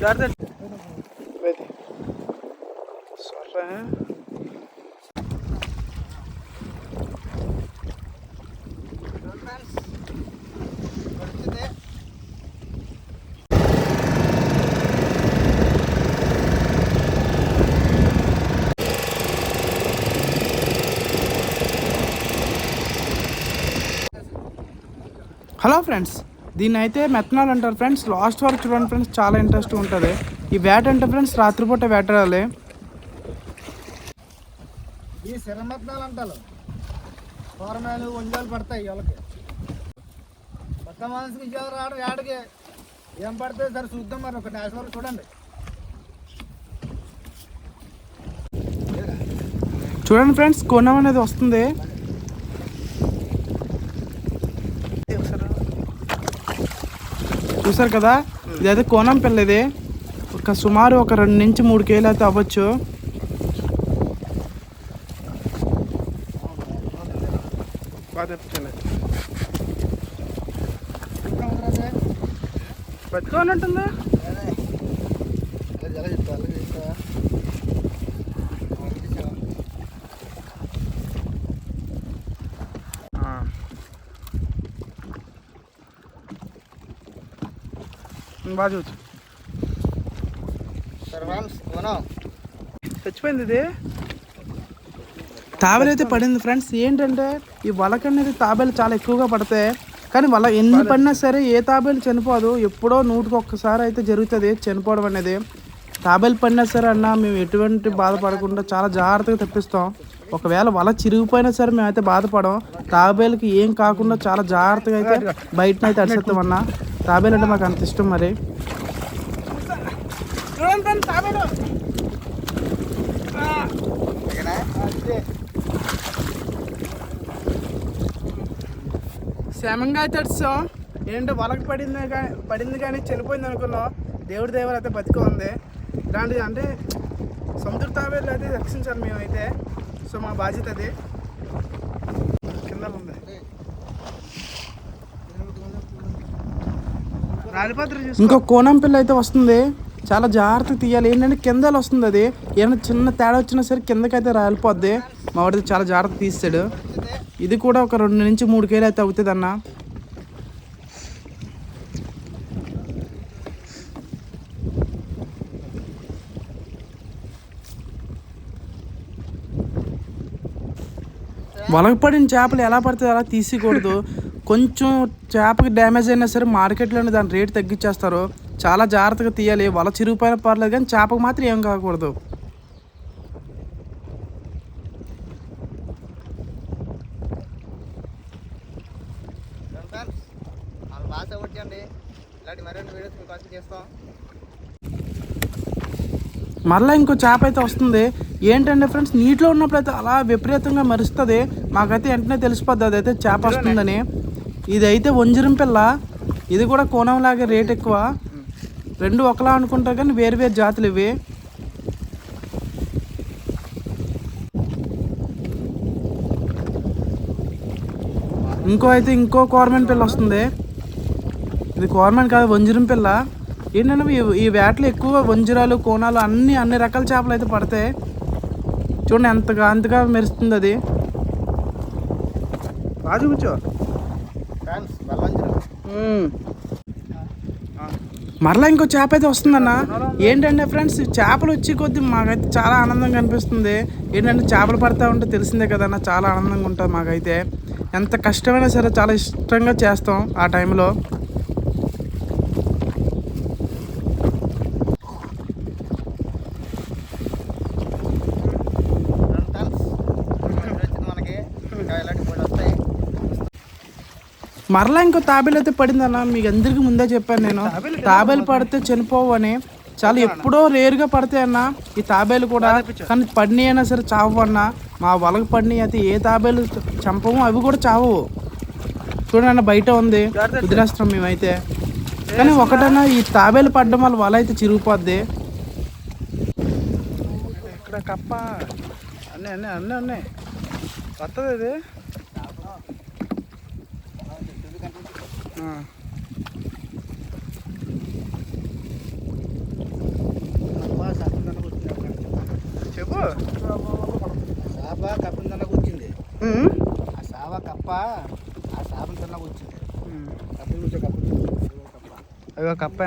జాగ్రత్త అయితే సరే హలో ఫ్రెండ్స్ దీన్ని అయితే మెత్తనాలు అంటారు ఫ్రెండ్స్. లాస్ట్ వరకు చూడండి ఫ్రెండ్స్ చాలా ఇంట్రెస్ట్ ఉంటుంది. ఈ వేట అంటే ఫ్రెండ్స్ రాత్రిపూట వేటాడాలి ఈ శరమత్నాలు అంటారు. కూరమేలు వంజాలు పడతాయి వాళ్ళకి. కొత్త మనసుకి రాడు ఏడకి ఏం పడుతుంది సరే చూద్దాం మరి ఒక డాష్ వరకు చూడండి. చూడండి ఫ్రెండ్స్ కొనం అనేది వస్తుంది. చూసారు కదా? ఇదైతే కోనం పిల్ల ఇది ఒక సుమారు ఒక రెండు నుంచి మూడు కేలు అయితే అవ్వచ్చు. బతుకోనట్టుందా బాగా చూసు చచ్చిపోయింది ఇది తాబేలు అయితే పడింది ఫ్రెండ్స్ ఏంటంటే ఈ వలక అనేది తాబేలు చాలా ఎక్కువగా పడతాయి. కానీ వల ఎన్ని పడినా సరే ఏ తాబేలు చనిపోదు. ఎప్పుడో నూటికి ఒక్కసారి అయితే జరుగుతుంది చనిపోవడం అనేది. తాబేలు పడినా సరే అన్న మేము ఎటువంటి బాధపడకుండా చాలా జాగ్రత్తగా తెప్పిస్తాం. ఒకవేళ వల చిరిగిపోయినా సరే మేమైతే బాధపడం తాబేలుకి ఏం కాకుండా చాలా జాగ్రత్తగా అయితే బయటనైతే అడిసేస్తామన్నా అన్న తాబేలు అంటే మాకు అంత ఇష్టం మరి. క్షేమంగా అయితే వచ్చాం ఏంటో వలకి పడింది కానీ పడింది కానీ చనిపోయింది అనుకున్నాం దేవుడి దేవరు అయితే బతికి ఉంది. ఇలాంటిది అంటే సముద్ర తాబేలు అయితే రక్షించాలి మేమైతే. సో మా బాధ్యత అది. కింద ఉంది. ఇంకో కోణం పిల్ల అయితే వస్తుంది. చాలా జాగ్రత్తగా తీయాలి. ఏంటంటే కిందలు వస్తుంది అది. ఏమైనా చిన్న తేడా వచ్చినా సరే కిందకైతే రాలిపోద్ది. మా వాడితే చాలా జాగ్రత్త తీస్తాడు. ఇది కూడా ఒక రెండు నుంచి మూడు కేలు అయితే అవుతుంది అన్న. వలక పడిన చేపలు ఎలా పడితే అలా తీసుకోకూడదు కొంచెం చేపకి డ్యామేజ్ అయినా సరే మార్కెట్లోనే దాని రేట్ తగ్గించేస్తారు చాలా జాగ్రత్తగా తీయాలి. వల చిరిగిపోయిన పర్లేదు కానీ చేపకు మాత్రం ఏం కాకూడదు. మరలా ఇంకో చేప అయితే వస్తుంది. ఏంటంటే ఫ్రెండ్స్ నీటిలో ఉన్నప్పుడు అయితే అలా విపరీతంగా మరుస్తుంది. మాకైతే వెంటనే తెలిసిపోద్ది అదైతే చేప వస్తుందని ఇది అయితే వంజరం పిల్ల ఇది కూడా కోణంలాగే రేట్ ఎక్కువ. రెండు ఒకలా అనుకుంటారు కానీ వేరు వేరు జాతులు ఇవి. ఇంకో అయితే ఇంకో కోరమైన పిల్ల వస్తుంది. ఇది కోరమైన కాదు వంజరం పిల్ల. ఏంటంటే ఈ- వేటలు ఎక్కువ వంజరాలు కోణాలు అన్ని అన్ని రకాల చేపలు అయితే పడతాయి. చూడండి ఎంతగా అంతగా మెరుస్తుంది అది. బాగా కూర్చో మరలా ఇంకో చేప అయితే వస్తుందన్న. ఏంటంటే ఫ్రెండ్స్ చేపలు వచ్చి కొద్ది మాకైతే చాలా ఆనందంగా అనిపిస్తుంది. ఏంటంటే చేపలు పడతా ఉంటే తెలిసిందే కదన్న చాలా ఆనందంగా ఉంటుంది మాకైతే. ఎంత కష్టమైనా సరే చాలా ఇష్టంగా చేస్తాం ఆ టైంలో ఫ్రెండ్స్ వచ్చింది మనకి ఇంకా ఇలాంటి మూడు వస్తాయి మరలా ఇంకో తాబేలు అయితే పడిందన్న మీకు అందరికీ ముందే చెప్పాను నేను. తాబేలు పడితే చనిపోవు అని. చాలా ఎప్పుడో రేరుగా పడతాయి అన్న ఈ తాబేలు కూడా. కానీ పడినాయి అయినా సరే చావు అన్న. మా వలకు పడినాయి అయితే ఏ తాబేలు చంపము అవి కూడా చావు. చూడండి అన్న బయట ఉంది. వదిలేస్తాం మేమైతే. కానీ ఒకటన్నా ఈ తాబేలు పడడం వల్ల వల అయితే చిరిగిపోద్ది. ఇక్కడ కప్ప. అన్నీ అన్నీ అన్నీ ఉన్నాయి వస్తుంది ఇది? చెప్పు సాబా కప్పని తిన్నకు వచ్చింది ఆ సాబా కప్ప ఆ సాబం తిన్నకు వచ్చింది కప్పని కూర్చో కప్ప అయ్యో కప్ప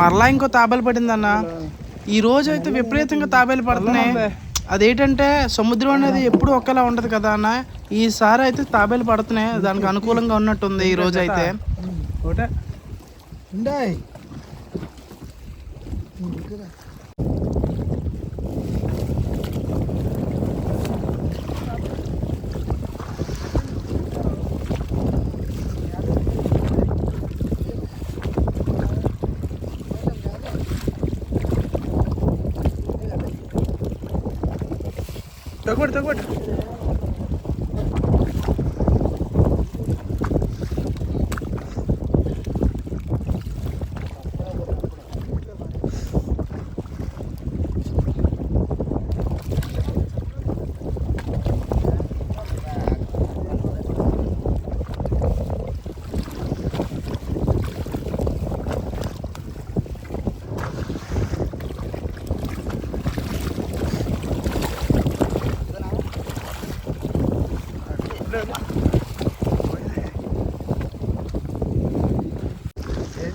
మరలా ఇంకో తాబేలు పడింది అన్న ఈ రోజు అయితే విపరీతంగా తాబేలు పడుతున్నాయి. అదేంటంటే సముద్రం అనేది ఎప్పుడు ఒకేలా ఉండదు కదా అన్న. ఈసారి అయితే తాబేలు పడుతున్నాయి. దానికి అనుకూలంగా ఉన్నట్టుంది ఈ రోజు అయితే ఒకటే De acuerdo, de acuerdo.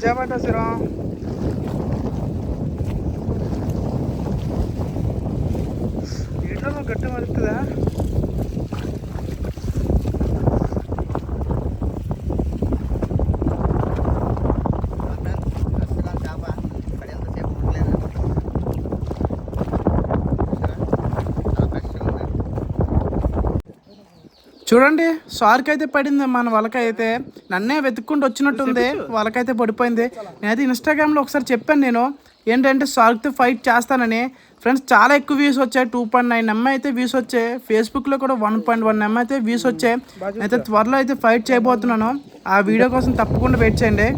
ஜமாட்டா சிரம். இன்னமும் கட்டு மறுத்துதான் చూడండి షార్క్ అయితే పడింది మన వలకైతే నన్నే వెతుక్కుంటూ వచ్చినట్టుంది వలకైతే పడిపోయింది. నేనైతే ఇన్స్టాగ్రామ్లో ఒకసారి చెప్పాను నేను ఏంటంటే షార్క్తో ఫైట్ చేస్తానని. ఫ్రెండ్స్ చాలా ఎక్కువ వ్యూస్ వచ్చాయి టూ పాయింట్ నైన్ ఎంఐ అయితే వ్యూస్ వచ్చాయి. ఫేస్బుక్లో కూడా వన్ పాయింట్ వన్ ఎంఐ అయితే వ్యూస్ వచ్చాయి. అయితే త్వరలో అయితే ఫైట్ చేయబోతున్నాను. ఆ వీడియో కోసం తప్పకుండా వెయిట్ చేయండి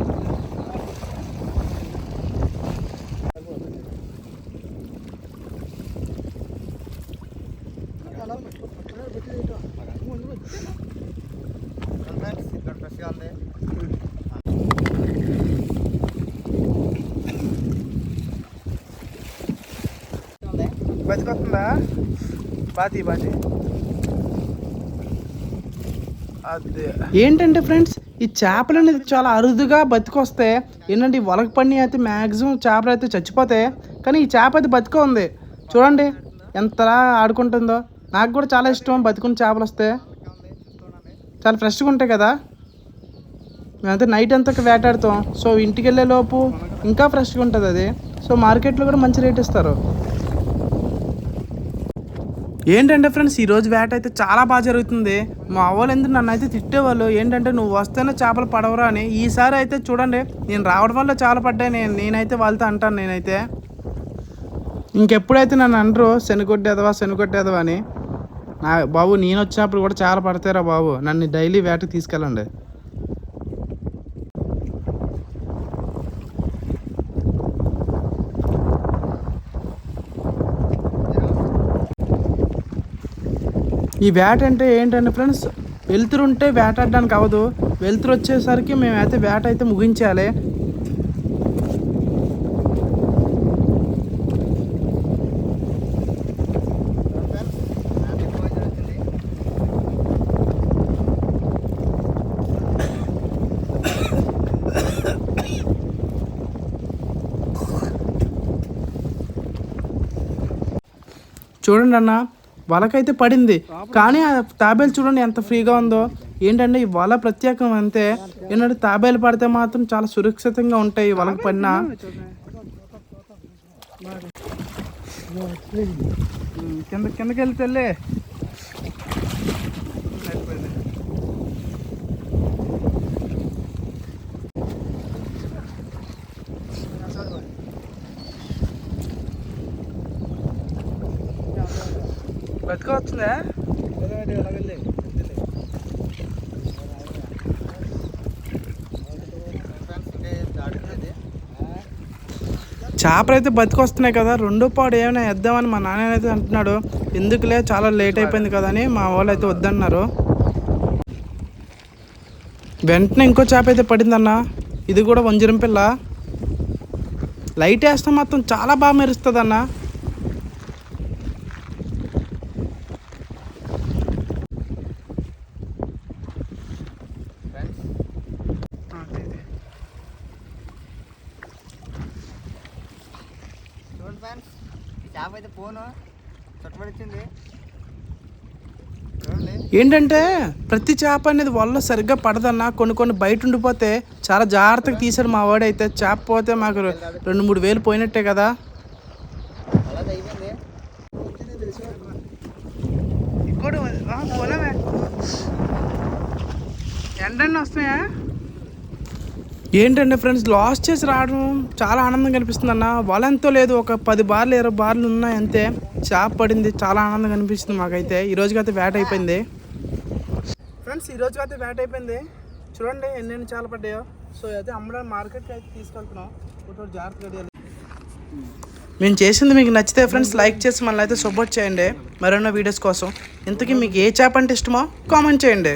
ఫ్రెండ్స్ ఇక్కడ ఫ్రెష్గా ఉంది ఉంది. బతికొస్తుందా? బాతి బాతి. ఏంటంటే ఫ్రెండ్స్ ఈ చేపలు అనేది చాలా అరుదుగా బతికొస్తే ఏంటంటే ఈ వలక పని అయితే మ్యాక్సిమం చేపలు అయితే చచ్చిపోతాయి కానీ ఈ చేప అయితే బతిక ఉంది. చూడండి ఎంతలా ఆడుకుంటుందో. నాకు కూడా చాలా ఇష్టం బతుకున్న చేపలు వస్తే. చాలా ఫ్రెష్గా ఉంటాయి కదా. మేమైతే నైట్ అంతా వేటాడుతాం. సో ఇంటికి వెళ్ళే లోపు ఇంకా ఫ్రెష్గా ఉంటుంది అది. సో మార్కెట్లో కూడా మంచి రేట్ ఇస్తారు. ఏంటంటే ఫ్రెండ్స్ ఈరోజు వేట అయితే చాలా బాగా జరుగుతుంది. మా అవ్వలు ఎందుకు నన్ను అయితే తిట్టేవాళ్ళు? ఏంటంటే నువ్వు వస్తేనే చేపలు పడవరా అని. ఈసారి అయితే చూడండి నేను రావడం వల్ల చాలా పడ్డాయి. నేను నేనైతే వాళ్ళతో అంటాను నేనైతే. ఇంకెప్పుడైతే నన్ను అనరు శనిగొట్టేదవా శనిగొట్టేదవా అని. నా బాబు నేను వచ్చినప్పుడు కూడా చాలా పడతారా బాబు. నన్ను డైలీ వేటకి తీసుకెళ్ళండి. ఈ వేట అంటే ఏంటంటే ఫ్రెండ్స్ వెలుతురు ఉంటే వేటాడడానికి అవ్వదు. వెలుతురు వచ్చేసరికి మేమైతే వేట అయితే ముగించాలి. చూడండి అన్న వలకైతే పడింది. కానీ ఆ తాబేలు చూడండి ఎంత ఫ్రీగా ఉందో. ఏంటంటే ఈ వల ప్రత్యేకం అంతే. ఏంటంటే తాబేలు పడితే మాత్రం చాలా సురక్షితంగా ఉంటాయి ఈ వలకు పడిన. కింద కిందకి వెళ్తే బతుకోవచ్చుందా చేపలు అయితే బతికొస్తున్నాయి కదా. రెండో పాడు ఏమైనా వేద్దామని మా నాన్న అయితే అంటున్నాడు. ఎందుకులే చాలా లేట్ అయిపోయింది కదా అని మా వాళ్ళు అయితే వద్దన్నారు. వెంటనే ఇంకో చేప అయితే పడిందన్న. ఇది కూడా వంజరం పిల్ల. లైట్ వేస్తే మాత్రం చాలా బాగా మెరుస్తుంది అన్న చూడండి ఫ్రెండ్స్ ఈ చేప అయితే చుట్టబడిచ్చింది. ఏంటంటే ప్రతి చేప అనేది వల్ల సరిగ్గా పడదన్న కొన్ని కొన్ని బయట ఉండిపోతే చాలా జాగ్రత్తగా తీసాడు మా వాడైతే. చేప పోతే మాకు రెండు మూడు వేలు పోయినట్టే కదా. ఎండన్న వస్తున్నాయా? ఏంటంటే ఫ్రెండ్స్ లాస్ చేసి రావడం చాలా ఆనందంగా అనిపిస్తుంది అన్న వాళ్ళంతో లేదు ఒక పది బార్లు ఇరవై బార్లు ఉన్నాయి అంతే. చేప పడింది చాలా ఆనందంగా అనిపిస్తుంది మాకైతే. ఈ రోజుకైతే వేట అయిపోయింది. ఫ్రెండ్స్ ఈ రోజుకైతే వేట అయిపోయింది. చూడండి ఎన్నెన్ని చాలా పడ్డాయో. సో అయితే అమ్మడానికి మార్కెట్కి అయితే తీసుకెళ్తున్నాం. జాగ్రత్తగా మేము చేసింది మీకు నచ్చితే ఫ్రెండ్స్ లైక్ చేసి మళ్ళీ అయితే సపోర్ట్ చేయండి. మరెన్నో వీడియోస్ కోసం. ఇంతకీ మీకు ఏ చేప అంటే ఇష్టమో కామెంట్ చేయండి.